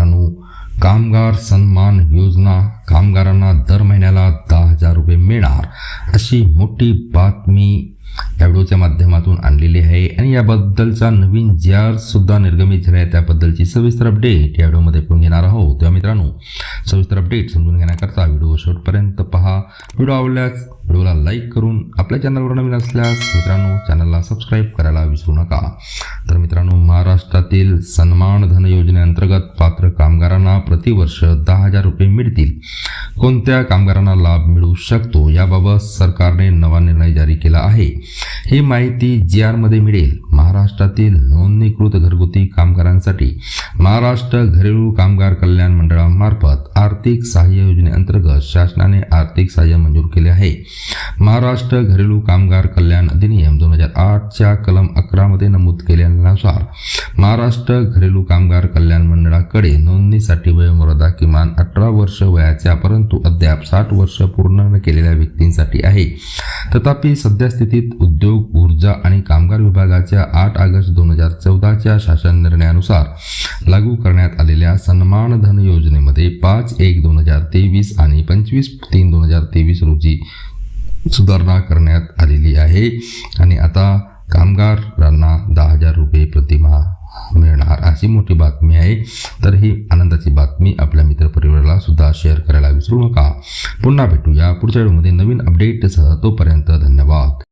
मित्रांनो कामगार सन्मान योजना कामगारांना दर महिन्याला दहा हजार रुपये मिळणार अशी मोठी बातमी या व्हिडिओच्या माध्यमातून आणलेली आहे. आणि याबद्दलचा नवीन जी आर सुद्धा निर्गमित झाला आहे त्याबद्दलची सविस्तर अपडेट या व्हिडिओमध्ये आपण घेणार आहोत. तेव्हा मित्रांनो सविस्तर अपडेट समजून घेण्याकरता व्हिडिओ शेवटपर्यंत पहा. व्हिडिओ आवडल्यास व्हिडिओला लाईक करून आपल्या चॅनलवर नवीन असल्यास मित्रांनो चॅनलला सबस्क्राईब करायला विसरू नका. तर मित्रांनो महाराष्ट्रातील सन्मान धन योजनेअंतर्गत पात्र कामगारांना प्रतिवर्ष दहा हजार रुपये मिळतील. कोणत्या कामगारांना लाभ मिळू शकतो याबाबत सरकारने नवा निर्णय जारी केला आहे. ही माहिती जी आरमध्ये मिळेल. महाराष्ट्रातील नोंदणीकृत घरगुती कामगारांसाठी महाराष्ट्र घरेलू कामगार कल्याण मंडळामार्फत आर्थिक सहाय्य योजनेअंतर्गत शासनाने आर्थिक सहाय्य मंजूर केले आहे. महाराष्ट्र घरेलू कामगार कल्याण अधिनियम दोन हजार आठच्या कलम अकरामध्ये नमूद केल्यानुसार महाराष्ट्र घरेलू कामगार कल्याण मंडळाकडे नोंदणीसाठी वयोमर्यादा किमान अठरा वर्ष वयाच्या परंतु अद्याप साठ वर्ष पूर्ण न केलेल्या व्यक्तींसाठी आहे. तथापि सद्यस्थितीत उद्योग ऊर्जा आणि कामगार विभागाच्या आठ ऑगस्ट दोन हजार चौदाच्या शासन निर्णयानुसार लागू करण्यात आलेल्या सन्मान धन योजनेमध्ये पाच एक दोन हजार तेवीस आणि पंचवीस तीन दोन हजार तेवीस रोजी सुधारणा करण्यात आलेली आहे. आणि आता हजार रुपये प्रतिमा मिळणार अशी मोठी बातमी आहे. तर ही आनंदाची बातमी आपल्या मित्रपरिवाराला सुद्धा शेअर करायला विसरू नका. पुन्हा भेटूया पुढच्या व्हिडिओमध्ये नवीन अपडेटसह तोपर्यंत धन्यवाद.